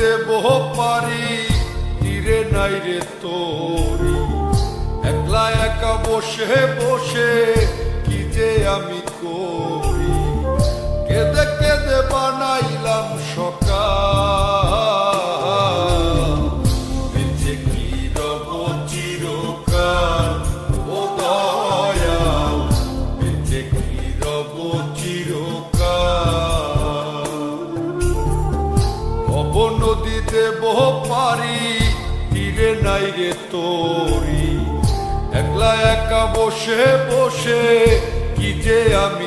দেব পারি তীরে নাই রে তোরি। একলা একা বসে বসে নদীতে বহু পারি তীরে নাই রে তোরি। একলা একা বসে বসে কি যে আমি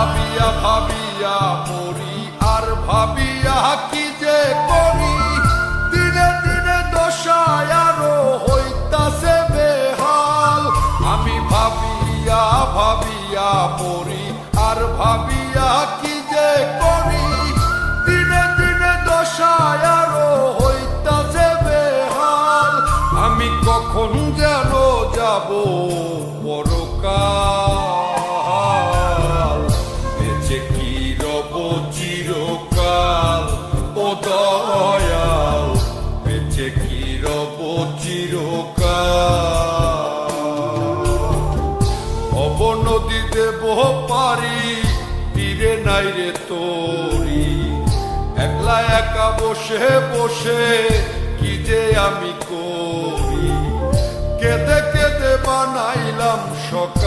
ভাবিয়া ভাবিয়া মরি আর ভাবিয়া কি যে করি? দিনে দিনে দশায় আরও হইতাছে বেহাল। আমি ভাবিয়া ভাবিয়া মরি আর ভাবিয়া কি যে করি? দিনে দিনে দশায় আরও হইতাছে বেহাল। আমি কখন যেন যাব পরকাল। চিরকাল ও দয়াল বেঁচে কি রব চিরকাল। অব নদীতে বহ পারি, তীরে নাই রে তোরি। একলা একা বসে বসে কি যে আমি করি? কেঁদে কেঁদে বানাইলাম সকাল